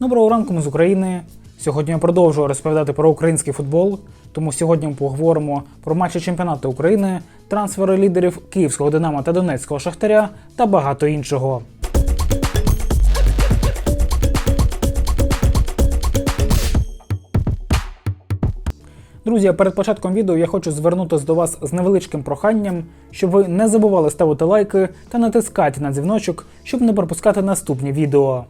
Доброго ранку ми з України. Сьогодні я продовжую розповідати про український футбол. Тому сьогодні ми поговоримо про матчі чемпіонату України, трансфери лідерів Київського Динамо та Донецького Шахтаря та багато іншого. Друзі, перед початком відео я хочу звернутися до вас з невеличким проханням, щоб ви не забували ставити лайки та натискати на дзвіночок, щоб не пропускати наступні відео.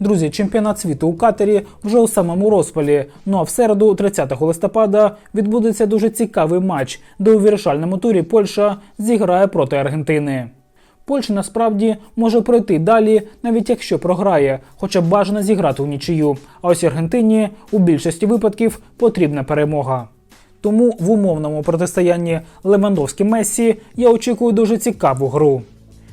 Друзі, чемпіонат світу у катері вже у самому розпалі. Ну а в середу, 30 листопада, відбудеться дуже цікавий матч, де у вирішальному турі Польща зіграє проти Аргентини. Польща насправді може пройти далі, навіть якщо програє, хоча б бажано зіграти у нічию. А ось Аргентині у більшості випадків потрібна перемога. Тому в умовному протистоянні Левандовський Мессі я очікую дуже цікаву гру.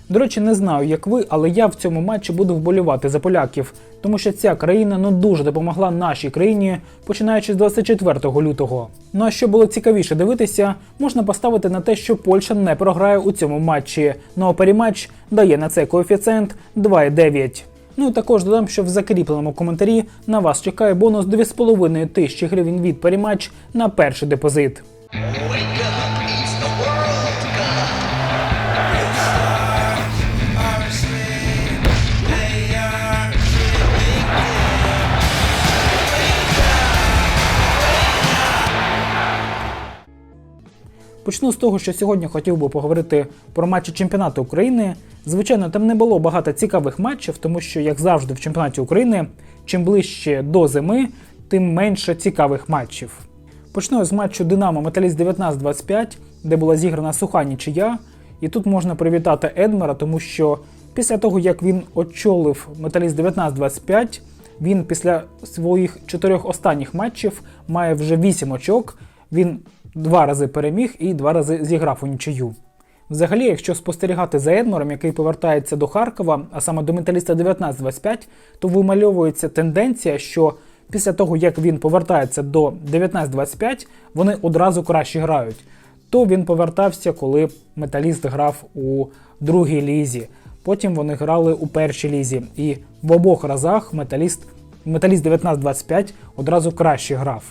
До речі, не знаю, як ви, але я в цьому матчі буду вболівати за поляків, тому що ця країна ну дуже допомогла нашій країні, починаючи з 24 лютого. Ну а що було цікавіше дивитися, можна поставити на те, що Польща не програє у цьому матчі. Ну а перематч дає на цей коефіцієнт 2,9. Ну і також додам, що в закріпленому коментарі на вас чекає бонус 2,5 тисячі гривень від перематч на перший депозит. Почну з того, що сьогодні хотів би поговорити про матчі чемпіонату України. Звичайно, там не було багато цікавих матчів, тому що, як завжди, в чемпіонаті України, чим ближче до зими, тим менше цікавих матчів. Почну з матчу Динамо Металіст 19-25, де була зіграна суха нічия. І тут можна привітати Едмера, тому що після того, як він очолив Металіст 19-25, він після своїх чотирьох останніх матчів має вже 8 очок. Він два рази переміг і два рази зіграв у нічию. Взагалі, якщо спостерігати за Едмором, який повертається до Харкова, а саме до металіста 19-25, то вимальовується тенденція, що після того, як він повертається до 19-25, вони одразу краще грають. То він повертався, коли металіст грав у другій лізі. Потім вони грали у першій лізі. І в обох разах металіст, металіст 19-25 одразу краще грав.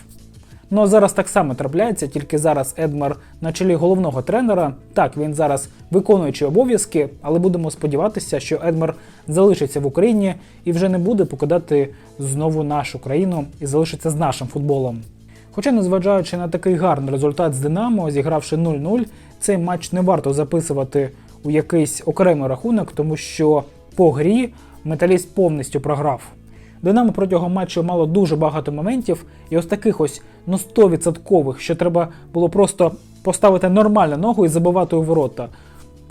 Ну а зараз так само трапляється, тільки зараз Едмар на чолі головного тренера. Так, він зараз виконуючий обов'язки, але будемо сподіватися, що Едмар залишиться в Україні і вже не буде покидати знову нашу країну і залишиться з нашим футболом. Хоча, незважаючи на такий гарний результат з Динамо, зігравши 0-0, цей матч не варто записувати у якийсь окремий рахунок, тому що по грі металіст повністю програв. Динамо протягом матчу мало дуже багато моментів, і ось таких ось ну 100%, що треба було просто поставити нормально ногу і забивати у ворота.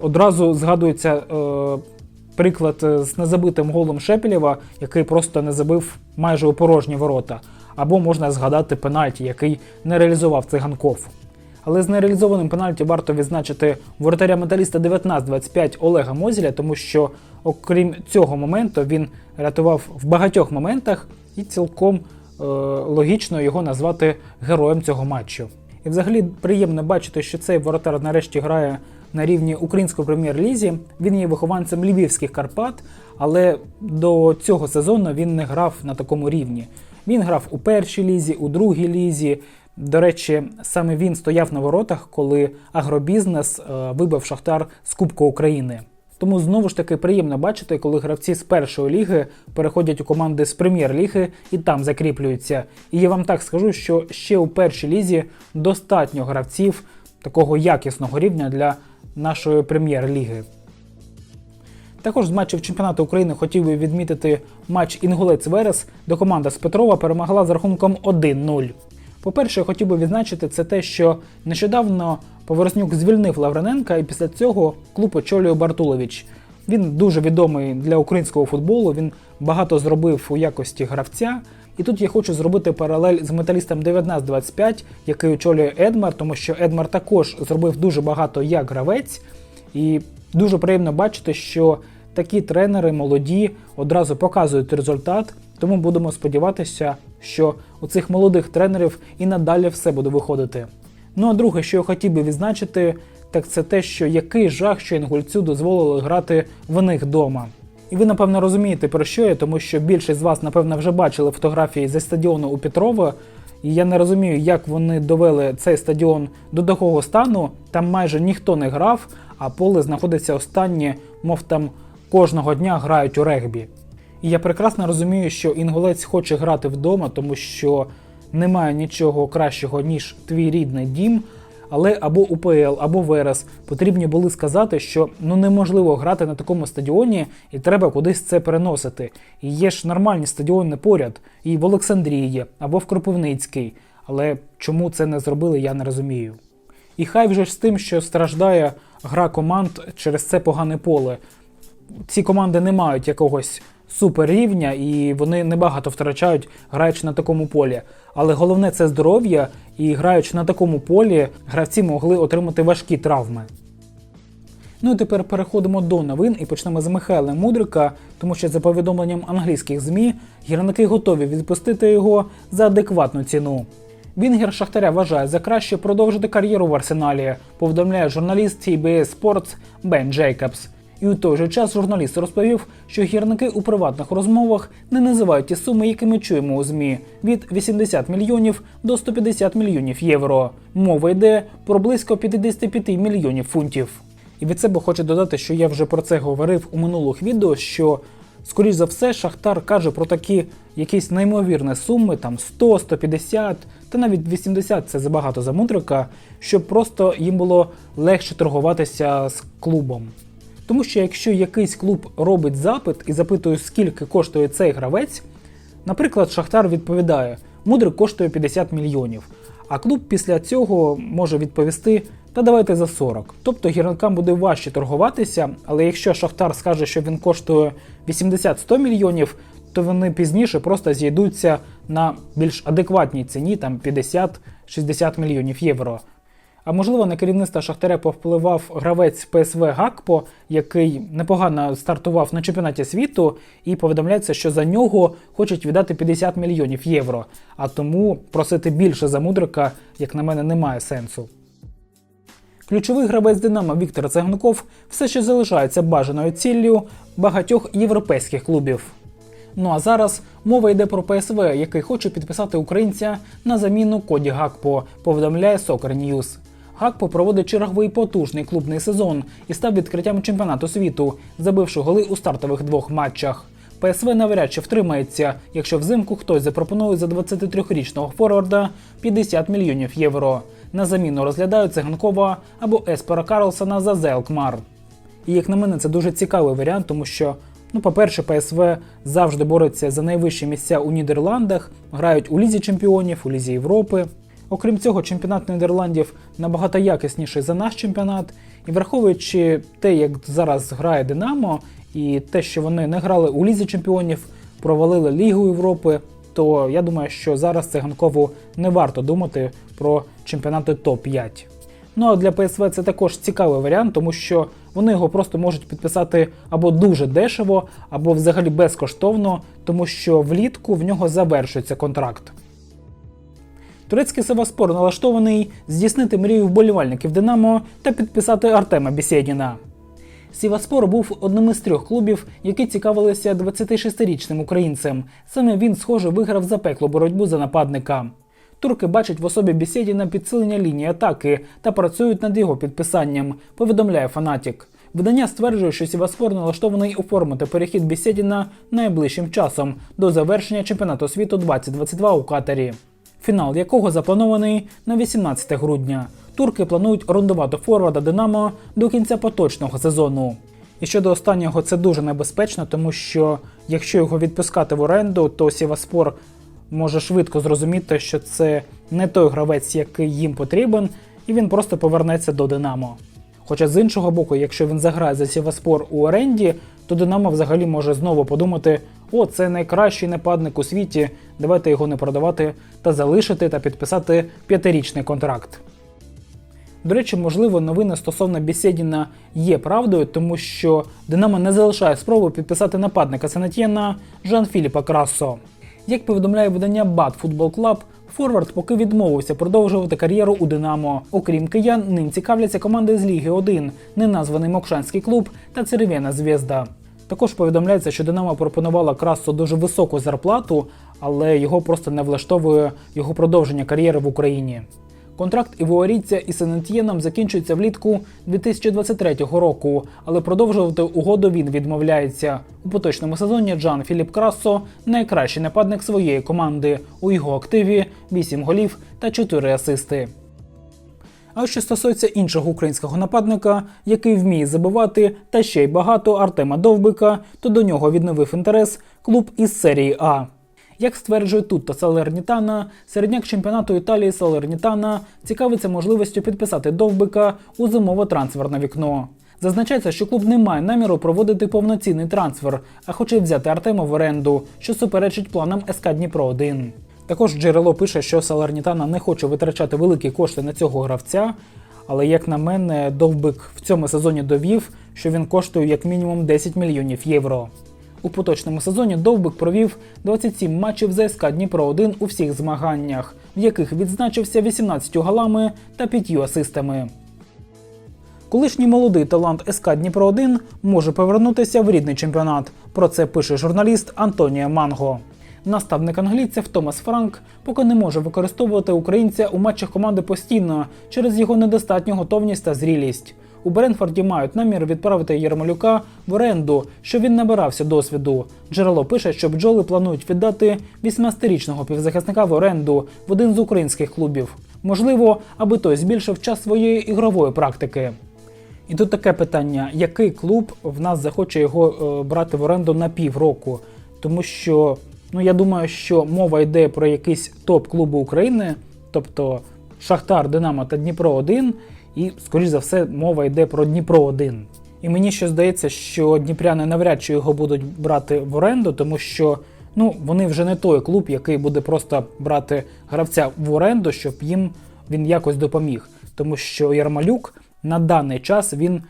Одразу згадується е, приклад з незабитим голом Шепелєва, який просто не забив майже у порожні ворота. Або можна згадати пенальті, який не реалізував циганков. Але з нереалізованим пенальті варто відзначити воротаря металіста 19-25 Олега Мозіля, тому що, окрім цього моменту, він рятував в багатьох моментах і цілком е, логічно його назвати героєм цього матчу. І взагалі приємно бачити, що цей воротар нарешті грає на рівні української прем'єр-лізі. Він є вихованцем львівських Карпат, але до цього сезону він не грав на такому рівні. Він грав у першій лізі, у другій лізі. До речі, саме він стояв на воротах, коли агробізнес е, вибив Шахтар з Кубку України. Тому знову ж таки приємно бачити, коли гравці з першої ліги переходять у команди з прем'єр-ліги і там закріплюються. І я вам так скажу, що ще у першій лізі достатньо гравців такого якісного рівня для нашої прем'єр-ліги. Також з матчів чемпіонату України хотів би відмітити матч Інгулець Верес, де команда з Петрова перемогла з рахунком 1-0. По-перше, я хотів би відзначити це те, що нещодавно Поворознюк звільнив Лаврененка, і після цього клуб очолює Бартулович. Він дуже відомий для українського футболу. Він багато зробив у якості гравця. І тут я хочу зробити паралель з металістом 1925, який очолює Едмар, тому що Едмар також зробив дуже багато як гравець, і дуже приємно бачити, що такі тренери молоді одразу показують результат. Тому будемо сподіватися, що у цих молодих тренерів і надалі все буде виходити. Ну а друге, що я хотів би відзначити, так це те, що який жах, що інгульцю дозволили грати в них вдома. І ви, напевно, розумієте, про що я, тому що більшість з вас, напевно, вже бачили фотографії зі стадіону у Петрова. І я не розумію, як вони довели цей стадіон до такого стану. Там майже ніхто не грав, а поле знаходиться останнє, мов там кожного дня грають у регбі. І я прекрасно розумію, що інгулець хоче грати вдома, тому що немає нічого кращого, ніж твій рідний дім. Але або УПЛ, або Верес потрібні були сказати, що ну неможливо грати на такому стадіоні, і треба кудись це переносити. І є ж нормальні стадіони поряд, і в Олександрії або в Кропивницький. Але чому це не зробили, я не розумію. І хай вже ж з тим, що страждає гра команд через це погане поле. Ці команди не мають якогось суперрівня і вони небагато втрачають, граючи на такому полі. Але головне це здоров'я, і граючи на такому полі, гравці могли отримати важкі травми. Ну і тепер переходимо до новин і почнемо з Михайла Мудрика, тому що за повідомленням англійських ЗМІ гірники готові відпустити його за адекватну ціну. Вінгер Шахтаря вважає за краще продовжити кар'єру в арсеналі, повідомляє журналіст TBS Sports Бен Джейкобс. І у той же час журналіст розповів, що гірники у приватних розмовах не називають ті суми, які ми чуємо у ЗМІ від 80 мільйонів до 150 мільйонів євро. Мова йде про близько 55 мільйонів фунтів. І від себе хочу додати, що я вже про це говорив у минулих відео, що скоріш за все Шахтар каже про такі якісь неймовірні суми, там 100, 150 та навіть 80 це забагато за мудрика, щоб просто їм було легше торгуватися з клубом. Тому що якщо якийсь клуб робить запит і запитує, скільки коштує цей гравець, наприклад, Шахтар відповідає, мудрик коштує 50 мільйонів. А клуб після цього може відповісти, та давайте за 40. Тобто гірникам буде важче торгуватися, але якщо Шахтар скаже, що він коштує 80-100 мільйонів, то вони пізніше просто зійдуться на більш адекватній ціні, там 50-60 мільйонів євро. А можливо, на керівництво Шахтаря повпливав гравець ПСВ Гакпо, який непогано стартував на чемпіонаті світу, і повідомляється, що за нього хочуть віддати 50 мільйонів євро. А тому просити більше за мудрика, як на мене, немає сенсу. Ключовий гравець Динамо Віктор Цегнуков все ще залишається бажаною ціллю багатьох європейських клубів. Ну а зараз мова йде про ПСВ, який хоче підписати українця на заміну Коді Гакпо, повідомляє Soccer News. Гакпо проводить черговий потужний клубний сезон і став відкриттям чемпіонату світу, забивши голи у стартових двох матчах. ПСВ навряд чи втримається, якщо взимку хтось запропонує за 23-річного форварда 50 мільйонів євро. На заміну розглядають Циганкова або Еспера Карлсона за Зелкмар. І як на мене, це дуже цікавий варіант, тому що, ну, по-перше, ПСВ завжди бореться за найвищі місця у Нідерландах, грають у Лізі Чемпіонів, у Лізі Європи. Окрім цього, чемпіонат Нідерландів набагато якісніший за наш чемпіонат, і враховуючи те, як зараз грає Динамо, і те, що вони не грали у Лізі Чемпіонів, провалили Лігу Європи, то я думаю, що зараз Циганкову не варто думати про чемпіонати топ-5. Ну а для ПСВ це також цікавий варіант, тому що вони його просто можуть підписати або дуже дешево, або взагалі безкоштовно, тому що влітку в нього завершується контракт. Турецький Севаспор налаштований здійснити мрію вболівальників Динамо та підписати Артема Бісєдіна. Сіваспор був одним із трьох клубів, які цікавилися 26-річним українцем. Саме він, схоже, виграв запеклу боротьбу за нападника. Турки бачать в особі Бісєдіна підсилення лінії атаки та працюють над його підписанням, повідомляє Фанатік. Видання стверджує, що Сіваспор налаштований оформити перехід Бісєдіна найближчим часом до завершення чемпіонату світу 2022 у Катарі фінал якого запланований на 18 грудня. Турки планують орендувати форварда Динамо до кінця поточного сезону. І щодо останнього, це дуже небезпечно, тому що якщо його відпускати в оренду, то Сіваспор може швидко зрозуміти, що це не той гравець, який їм потрібен, і він просто повернеться до Динамо. Хоча з іншого боку, якщо він заграє за Сіваспор у оренді, то Динамо взагалі може знову подумати: о, це найкращий нападник у світі, давайте його не продавати та залишити та підписати п'ятирічний контракт. До речі, можливо, новини стосовно Бісєдіна є правдою, тому що Динамо не залишає спробу підписати нападника Сенатьєна Жан Філіпа Красо. Як повідомляє видання Бат Футбол Клаб, Форвард поки відмовився продовжувати кар'єру у Динамо. Окрім киян, ним цікавляться команди з Ліги 1, неназваний Мокшанський клуб та Церев'яна Звєзда. Також повідомляється, що Динамо пропонувала красу дуже високу зарплату, але його просто не влаштовує його продовження кар'єри в Україні. Контракт івуарійця із Сенетьєном закінчується влітку 2023 року, але продовжувати угоду він відмовляється. У поточному сезоні Джан Філіп Красо найкращий нападник своєї команди. У його активі 8 голів та 4 асисти. А що стосується іншого українського нападника, який вміє забивати, та ще й багато Артема Довбика, то до нього відновив інтерес клуб із серії А. Як стверджує тут та Салернітана, середняк чемпіонату Італії Салернітана цікавиться можливістю підписати Довбика у зимове трансферне вікно. Зазначається, що клуб не має наміру проводити повноцінний трансфер, а хоче взяти Артема в оренду, що суперечить планам СК Дніпро 1. Також джерело пише, що Салернітана не хоче витрачати великі кошти на цього гравця, але як на мене, Довбик в цьому сезоні довів, що він коштує як мінімум 10 мільйонів євро. У поточному сезоні Довбик провів 27 матчів за СК Дніпро 1 у всіх змаганнях, в яких відзначився 18 голами та 5 асистами. Колишній молодий талант СК Дніпро 1 може повернутися в рідний чемпіонат. Про це пише журналіст Антонія Манго. Наставник англійців Томас Франк поки не може використовувати українця у матчах команди постійно через його недостатню готовність та зрілість. У Бренфорді мають намір відправити Єрмолюка в оренду, щоб він набирався досвіду. Джерело пише, що бджоли планують віддати 18-річного півзахисника в оренду в один з українських клубів. Можливо, аби той збільшив час своєї ігрової практики. І тут таке питання: який клуб в нас захоче його е, брати в оренду на півроку? Тому що ну я думаю, що мова йде про якісь топ-клуби України, тобто Шахтар, Динамо та Дніпро 1 і, скоріш за все, мова йде про Дніпро 1 І мені ще здається, що дніпряни навряд чи його будуть брати в оренду, тому що ну вони вже не той клуб, який буде просто брати гравця в оренду, щоб їм він якось допоміг. Тому що Ярмалюк на даний час він,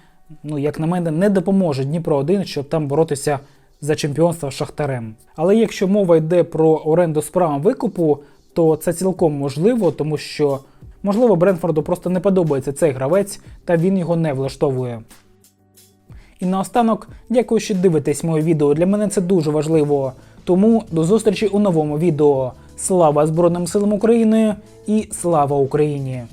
ну як на мене, не допоможе Дніпро 1 щоб там боротися за чемпіонство Шахтарем. Але якщо мова йде про оренду з правом викупу, то це цілком можливо, тому що можливо Бренфорду просто не подобається цей гравець, та він його не влаштовує. І наостанок, дякую, що дивитесь моє відео. Для мене це дуже важливо. Тому до зустрічі у новому відео. Слава Збройним силам України і слава Україні!